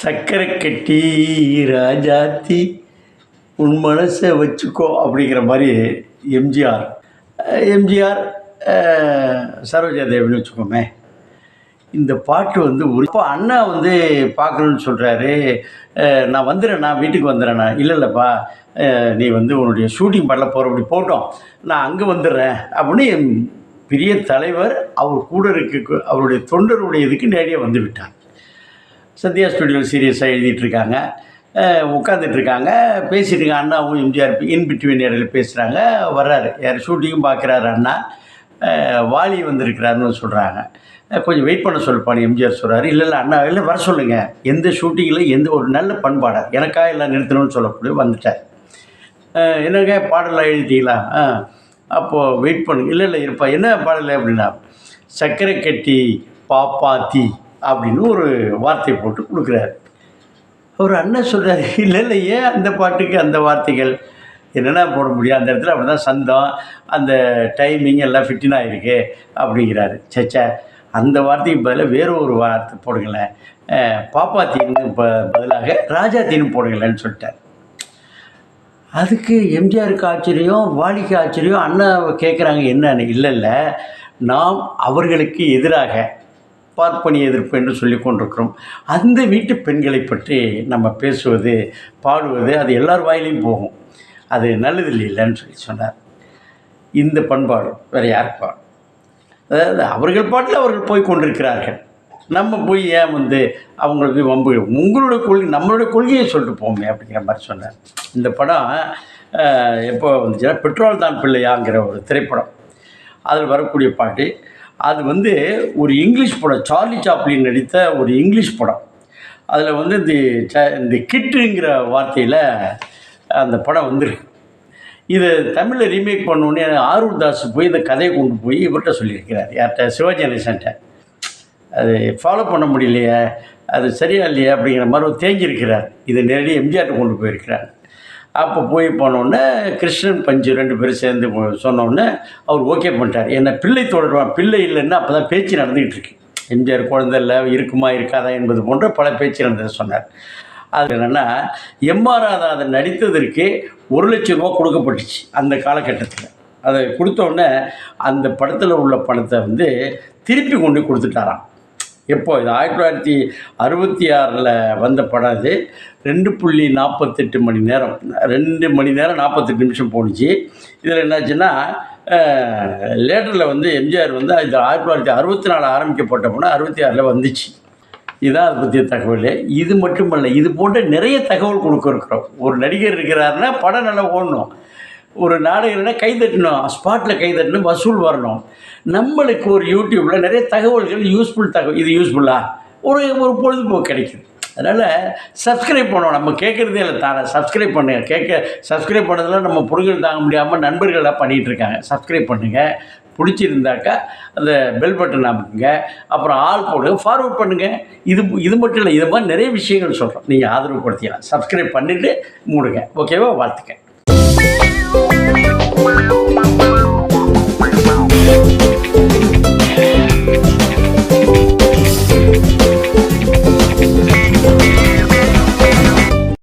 சக்கரை கட்டி ராஜாத்தி உன் மனசை வச்சுக்கோ அப்படிங்கிற மாதிரி எம்ஜிஆர். எம்ஜிஆர் சரோஜா தேவின்னு வச்சுக்கோமே. இந்த பாட்டு வந்து ஒரு இப்போ அண்ணா வந்து பார்க்கணுன்னு சொல்கிறாரு நான் வந்துடுறேன் நான் வீட்டுக்கு வந்துடுறேண்ணா இல்லை இல்லைப்பா நீ வந்து உன்னுடைய ஷூட்டிங் பண்ணல அப்படி போட்டோம் நான் அங்கே வந்துடுறேன் அப்படின்னு என் பெரிய தலைவர் அவர் கூட இருக்க அவருடைய தொண்டருடைய இதுக்கு நேரடியாக வந்து விட்டார். சத்யா ஸ்டுடியோ சீரியஸாக எழுதிட்டுருக்காங்க. உட்காந்துட்ருக்காங்க உட்காந்துட்டு இருக்காங்க பேசிட்டு இருக்காங்க அண்ணாவும் எம்ஜிஆர் இன் பிட்வீன் இடையில பேசுகிறாங்க வர்றாரு. யார் ஷூட்டிங்கும் பார்க்குறாரு அண்ணா. வாலி வந்திருக்கிறாருன்னு சொல்கிறாங்க கொஞ்சம் வெயிட் பண்ண சொல்லுப்பான்னு எம்ஜிஆர் சொல்கிறாரு இல்லை இல்லை அண்ணா இல்லை வர சொல்லுங்கள் எந்த ஷூட்டிங்கில் எந்த ஒரு நல்ல பண்பாடாக எனக்காக எல்லாம் நிறுத்தணும்னு சொல்லக்கூடிய வந்துட்டார். என்னங்க பாடலாம் எழுதிட்டீங்களா? ஆ அப்போது வெயிட் பண்ணு. இல்லை இல்லை இருப்பா. என்ன பாடலை அப்படின்னா சர்க்கரை கட்டி பாப்பாத்தி. அப்படின்னு ஒரு வார்த்தை போட்டு கொடுக்குறாரு. அவர் அண்ணன் சொல்கிறார் இல்லை இல்லை ஏன் அந்த பாட்டுக்கு அந்த வார்த்தைகள்? என்னென்ன போட முடியும்? அந்த இடத்துல அப்படி தான் சந்தம் அந்த டைமிங் எல்லாம் ஃபிட்டின் ஆகிருக்கு அப்படிங்கிறாரு. சச்சா அந்த வார்த்தைக்கு பதிலாக வேற ஒரு வார்த்தை போடுங்களேன். அஹ், ப பதிலாக ராஜாத்தின்னு போடுங்களேன்னு சொல்லிட்டார். அதுக்கு எம்ஜிஆருக்கு ஆச்சரியம் வாலிக்கு ஆச்சரியம் அண்ணா கேட்குறாங்க என்னன்னு? இல்லை இல்லை நாம் அவர்களுக்கு எதிராக பார்ப்பனி எதிர்ப்பு என்று சொல்லி கொண்டிருக்கிறோம். அந்த வீட்டு பெண்களை பற்றி நம்ம பேசுவது பாடுவது அது எல்லார் வாயிலையும் போகும். அது நல்லது இல்லைன்னு சொல்லி சொன்னார். இந்த பண்பாடு வேறு யாருக்கு பாடும்? அதாவது அவர்கள் பாட்டில் அவர்கள் போய் கொண்டிருக்கிறார்கள். நம்ம போய் ஏன் வந்து அவங்களுக்கு வம்பு உங்களுடைய கொள்கை நம்மளுடைய கொள்கையை சொல்லிட்டு போமே அப்படிங்கிற மாதிரி சொன்னார். இந்த படம் எப்போ வந்துச்சுன்னா பெட்ரோல் தான் பிள்ளையாங்கிற ஒரு திரைப்படம். அதில் வரக்கூடிய பாட்டு அது வந்து ஒரு இங்கிலீஷ் படம். சார்லி சாப்ளின் நடித்த ஒரு இங்கிலீஷ் படம். அதில் வந்து இந்த ச- இந்த கிட்டுங்கிற வார்த்தையில் அந்த படம் வந்துருக்கு. இதை தமிழில் ரீமேக் பண்ணோடனே ஆரூர் தாஸ் போய் இந்த கதையை கொண்டு போய் இவர்கிட்ட சொல்லியிருக்கிறார். யார்கிட்ட? சிவாஜி கணேசன்ட்ட அது ஃபாலோ பண்ண முடியலையே அது சரியா இல்லையே அப்படிங்கிற மாதிரி ஒரு தேங்கியிருக்கிறார் இது நேரடியாக எம்ஜிஆர்கிட்ட கொண்டு போயிருக்கிறார். அப்போ போய் போனோடனே கிருஷ்ணன் பஞ்சு ரெண்டு பேரும் சேர்ந்து சொன்னோடனே அவர் ஓகே பண்ணிட்டார். என்னை பிள்ளை தொடருவான் பிள்ளை இல்லைன்னா அப்போ தான் பேச்சு நடந்துக்கிட்டு இருக்கு. எம்ஜிஆர் குழந்தை இல்லை இருக்குமா இருக்காதா என்பது போன்ற பல பேச்சு நடந்ததை சொன்னார். அது என்னென்னா எம்ஆர் ராதாதன் நடித்ததற்கு ஒரு லட்சம் ரூபா கொடுக்கப்பட்டுச்சு அந்த காலகட்டத்தில். அதை கொடுத்தோடனே அந்த படத்தில் உள்ள பணத்தை வந்து திருப்பி கொண்டு கொடுத்துட்டாராம். எப்போ இது? ஆயிரத்தி தொள்ளாயிரத்தி அறுபத்தி ஆறில் வந்த படம் இது. ரெண்டு புள்ளி நாற்பத்தெட்டு மணி நேரம். ரெண்டு மணி நேரம் நாற்பத்தெட்டு நிமிஷம் போணுச்சு. இதில் என்னாச்சுன்னா லேட்டரில் வந்து எம்ஜிஆர் வந்து இது ஆயிரத்தி தொள்ளாயிரத்தி அறுபத்தி நாலு ஆரம்பிக்கப்பட்ட படம் அறுபத்தி ஆறில் வந்துச்சு. இதான் அதை பற்றிய தகவல். இது மட்டுமல்ல இது போன்ற நிறைய தகவல் கொடுக்க இருக்கிறோம் ஒரு நடிகர் இருக்கிறாருன்னா படம் நல்லா ஓடணும். ஒரு நாடகம்னா கை தட்டணும் ஸ்பாட்டில் கை தட்டணும் வசூல் வரணும். நம்மளுக்கு ஒரு யூடியூப்பில் நிறைய தகவல்கள் யூஸ்ஃபுல் தகவல் இது யூஸ்ஃபுல்லாக ஒரு ஒரு பொழுதுபோக்கு கிடைக்குது. அதனால் சப்ஸ்கிரைப் பண்ணோம் நம்ம கேட்குறதே இல்லை தானே? சப்ஸ்கிரைப் பண்ணுங்கள் கேட்க சப்ஸ்கிரைப் பண்ணதெல்லாம் நம்ம பொருட்கள் தாங்க முடியாமல் நண்பர்களாக பண்ணிகிட்ருக்காங்க சப்ஸ்கிரைப் பண்ணுங்கள் பிடிச்சிருந்தாக்கா அந்த பெல் பட்டன் அமுக்குங்க. அப்புறம் ஆள் போடுங்க. ஃபார்வர்ட் பண்ணுங்கள் இது இது மட்டும் இல்லை இது மாதிரி நிறைய விஷயங்கள் சொல்கிறோம் நீங்கள் ஆதரவு படுத்திக்கலாம். சப்ஸ்கிரைப் பண்ணிவிட்டு மூடுங்க. ஓகேவா வாழ்த்துக்க Wow.